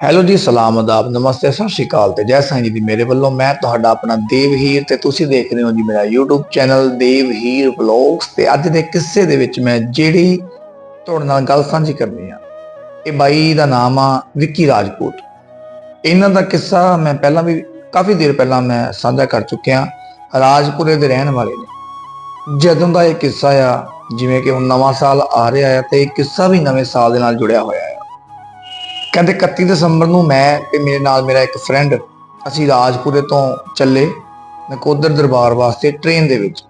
Hello ਜੀ, ਸਲਾਮ ਅਦਾਬ ਨਮਸਤੇ, ਸਤਿ ਸ਼੍ਰੀ ਅਕਾਲ ਤੇ ਜੈ ਸਾਈਂ ਜੀ ਦੀ ਮੇਰੇ ਵੱਲੋਂ ਮੈਂ ਤੁਹਾਡਾ ਆਪਣਾ ਦੇਵ ਹੀਰ ਤੇ ਤੁਸੀਂ ਦੇਖ ਰਹੇ ਹੋ ਜੀ ਮੇਰਾ YouTube channel Dev Heer vlogs ਤੇ ਅੱਜ ਦੇ ਕਿੱਸੇ ਦੇ ਵਿੱਚ ਮੈਂ ਜਿਹੜੀ ਤੁਹਾਡੇ ਨਾਲ ਗੱਲ ਸਾਂਝੀ ਕਰਨੀ ਆ, ਇਹ ਬਾਈ ਦਾ ਨਾਮ ਆ ਵਿੱਕੀ ਰਾਜਪੂਤ। ਇਹਨਾਂ ਦਾ ਕਿੱਸਾ ਮੈਂ ਪਹਿਲਾਂ ਵੀ ਕਾਫੀ ਦੇਰ ਪਹਿਲਾਂ ਮੈਂ ਸਾਂਝਾ ਕਰ ਚੁੱਕਿਆ, ਰਾਜਪੁਰੇ ਦੇ ਰਹਿਣ ਵਾਲੇ ਨੇ। ਜਦੋਂ ਦਾ ਇਹ ਕਿੱਸਾ ਆ, ਜਿਵੇਂ ਕਿ ਹੁਣ ਨਵਾਂ ਸਾਲ ਆ ਰਿਹਾ ਹੈ ਤੇ ਇਹ ਕਿੱਸਾ ਵੀ ਨਵੇਂ ਸਾਲ ਦੇ ਨਾਲ ਜੁੜਿਆ ਹੋਇਆ ਹੈ ਕਹਿੰਦੇ 31 ਦਸੰਬਰ ਨੂੰ ਮੈਂ ਤੇ ਮੇਰੇ ਨਾਲ ਮੇਰਾ ਇੱਕ ਫਰੈਂਡ ਅਸੀਂ ਰਾਜਪੁਰੇ ਤੋਂ ਚੱਲੇ ਨਕੋਦਰ ਦਰਬਾਰ ਵਾਸਤੇ ਟ੍ਰੇਨ ਦੇ ਵਿੱਚ।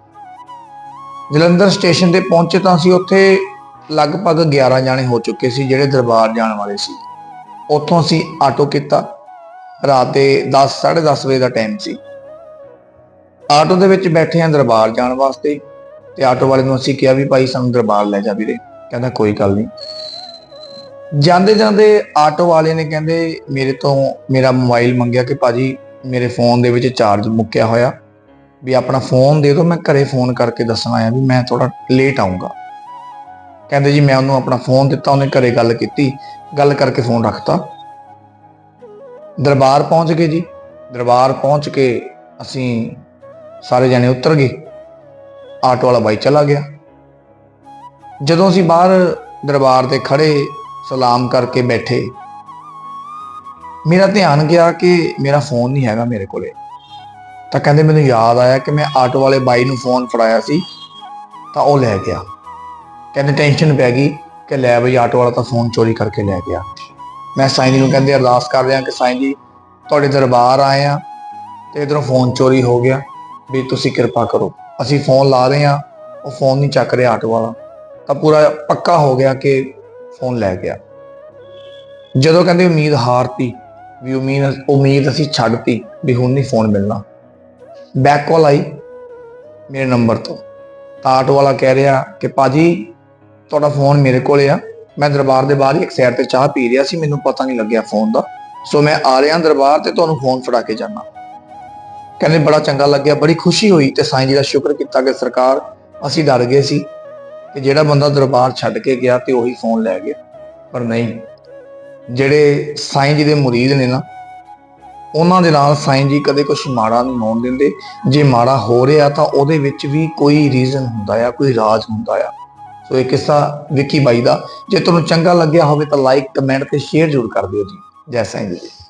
ਜਲੰਧਰ ਸਟੇਸ਼ਨ ਤੇ ਪਹੁੰਚੇ ਤਾਂ ਅਸੀਂ ਉੱਥੇ ਲਗਭਗ 11 ਜਾਣੇ ਹੋ ਚੁੱਕੇ ਸੀ ਜਿਹੜੇ ਦਰਬਾਰ ਜਾਣ ਵਾਲੇ ਸੀ। ਉੱਥੋਂ ਅਸੀਂ ਆਟੋ ਕੀਤਾ। ਰਾਤ ਦੇ 10 10:30 ਵਜੇ ਦਾ ਟਾਈਮ ਸੀ। ਆਟੋ ਦੇ ਵਿੱਚ ਬੈਠੇ ਆਂ ਦਰਬਾਰ ਜਾਣ ਵਾਸਤੇ ਤੇ ਆਟੋ ਵਾਲੇ ਨੂੰ ਅਸੀਂ ਕਿਹਾ ਵੀ ਭਾਈ ਸਾਨੂੰ ਦਰਬਾਰ ਲੈ ਜਾ ਵੀਰੇ। ਕਹਿੰਦਾ ਕੋਈ ਗੱਲ ਨਹੀਂ ਜਾਂਦੇ ਜਾਂਦੇ ਆਟੋ ਵਾਲੇ ਨੇ ਕਹਿੰਦੇ, ਮੇਰੇ ਤੋਂ ਮੇਰਾ ਮੋਬਾਈਲ ਮੰਗਿਆ ਕਿ ਭਾਜੀ ਮੇਰੇ ਫੋਨ ਦੇ ਵਿੱਚ ਚਾਰਜ ਮੁੱਕਿਆ ਹੋਇਆ। ਵੀ ਆਪਣਾ ਫੋਨ ਦੇ ਦਿਓ, ਮੈਂ ਘਰੇ ਫੋਨ ਕਰਕੇ ਦੱਸਣਾ ਆ ਵੀ ਮੈਂ ਥੋੜਾ ਲੇਟ ਆਉਂਗਾ ਕਹਿੰਦੇ ਜੀ, ਮੈਂ ਉਹਨੂੰ ਆਪਣਾ ਫੋਨ ਦਿੱਤਾ, ਉਹਨੇ ਘਰੇ ਗੱਲ ਕੀਤੀ, ਗੱਲ ਕਰਕੇ ਫੋਨ ਰੱਖਤਾ। ਦਰਬਾਰ ਪਹੁੰਚ ਗਏ ਜੀ। ਦਰਬਾਰ ਪਹੁੰਚ ਕੇ ਅਸੀਂ ਸਾਰੇ ਜਣੇ ਉਤਰ ਗਏ। ਆਟੋ ਵਾਲਾ ਬਾਈ ਚਲਾ ਗਿਆ। ਜਦੋਂ ਅਸੀਂ ਬਾਹਰ ਦਰਬਾਰ ਤੇ ਖੜੇ ਸਲਾਮ ਕਰਕੇ ਬੈਠੇ। ਮੇਰਾ ਧਿਆਨ ਗਿਆ ਕਿ ਮੇਰਾ ਫੋਨ ਨਹੀਂ ਹੈਗਾ ਮੇਰੇ ਕੋਲੇ। ਤਾਂ ਕਹਿੰਦੇ ਮੈਨੂੰ ਯਾਦ ਆਇਆ ਕਿ ਮੈਂ ਆਟੋ ਵਾਲੇ ਬਾਈ ਨੂੰ ਫੋਨ ਫੜਾਇਆ ਸੀ, ਤਾਂ ਉਹ ਲੈ ਗਿਆ। ਕਹਿੰਦੇ ਟੈਨਸ਼ਨ ਪੈ ਗਈ ਕਿ ਲੈ ਬਈ ਆਟੋ ਵਾਲਾ ਤਾਂ ਫੋਨ ਚੋਰੀ ਕਰਕੇ ਲੈ ਗਿਆ। ਮੈਂ ਸਾਈਂ ਜੀ ਨੂੰ ਕਹਿੰਦੇ ਅਰਦਾਸ ਕਰ ਰਿਹਾ ਕਿ ਸਾਈਂ ਜੀ ਤੁਹਾਡੇ ਦਰਬਾਰ ਆਏ ਆ ਤੇ ਇਧਰੋਂ ਫੋਨ ਚੋਰੀ ਹੋ ਗਿਆ। ਵੀ ਤੁਸੀਂ ਕਿਰਪਾ ਕਰੋ। ਅਸੀਂ ਫੋਨ ਲਾ ਰਹੇ ਆ ਉਹ ਫੋਨ ਨਹੀਂ ਚੱਕ ਰਿਹਾ ਆਟੋ ਵਾਲਾ। ਤਾਂ ਪੂਰਾ ਪੱਕਾ ਹੋ ਗਿਆ ਕਿ ਫੋਨ ਲੈ ਗਿਆ ਜਦੋਂ ਕਹਿੰਦੇ ਉਮੀਦ ਹਾਰਤੀ, ਵੀ ਉਮੀਦ ਉਮੀਦ ਅਸੀਂ ਛੱਡਤੀ ਵੀ ਹੁਣ ਨਹੀਂ ਫੋਨ ਮਿਲਣਾ। ਬੈਕ ਕਾਲ ਆਈ ਮੇਰੇ ਨੰਬਰ ਤੋਂ। ਤਾਂ ਆਟੋ ਵਾਲਾ ਕਹਿ ਰਿਹਾ ਕਿ ਪਾਜੀ ਤੁਹਾਡਾ ਫੋਨ ਮੇਰੇ ਕੋਲੇ ਆ। ਮੈਂ ਦਰਬਾਰ ਦੇ ਬਾਹਰ ਹੀ ਇੱਕ ਸੈਰ ਤੇ ਚਾਹ ਪੀ ਰਿਹਾ ਸੀ, ਮੈਨੂੰ ਪਤਾ ਨਹੀਂ ਲੱਗਿਆ ਫੋਨ ਦਾ। ਸੋ ਮੈਂ ਆ ਰਿਹਾ ਦਰਬਾਰ ਤੇ ਤੁਹਾਨੂੰ ਫੋਨ ਫੜਾ ਕੇ ਜਾਣਾ ਕਹਿੰਦੇ ਬੜਾ ਚੰਗਾ ਲੱਗਿਆ, ਬੜੀ ਖੁਸ਼ੀ ਹੋਈ ਤੇ ਸਾਈਂ ਜੀ ਦਾ ਸ਼ੁਕਰ ਕੀਤਾ ਕਿ ਸਰਕਾਰ, ਅਸੀਂ ਡਰ ਗਏ ਸੀ। ਕਿ ਜਿਹੜਾ ਬੰਦਾ ਦਰਬਾਰ ਛੱਡ ਕੇ ਗਿਆ ਤੇ ਉਹੀ ਫੋਨ ਲੈ ਗਿਆ। ਪਰ ਨਹੀਂ। ਜਿਹੜੇ ਸਾਈਂ ਜੀ ਦੇ ਮੁਰੀਦ ਨੇ ਨਾ, ਉਹਨਾਂ ਦੇ ਨਾਲ ਸਾਈਂ ਜੀ ਕਦੇ ਕੁਝ ਮਾੜਾ ਨਹੀਂ ਹੋਣ ਦਿੰਦੇ। ਜੇ ਮਾੜਾ ਹੋ ਰਿਹਾ ਤਾਂ ਉਹਦੇ ਵਿੱਚ ਵੀ ਕੋਈ ਰੀਜ਼ਨ ਹੁੰਦਾ ਆ, ਕੋਈ ਰਾਜ ਹੁੰਦਾ ਆ। ਸੋ ਇਹ ਕਿੱਸਾ ਵਿੱਕੀ ਬਾਈ ਦਾ। ਜੇ ਤੁਹਾਨੂੰ ਚੰਗਾ ਲੱਗਿਆ ਹੋਵੇ ਤਾਂ ਲਾਈਕ ਕਮੈਂਟ ਤੇ ਸ਼ੇਅਰ ਜ਼ਰੂਰ ਕਰ ਦਿਓ ਜੀ। ਜੈ ਸਾਈਂ ਜੀ।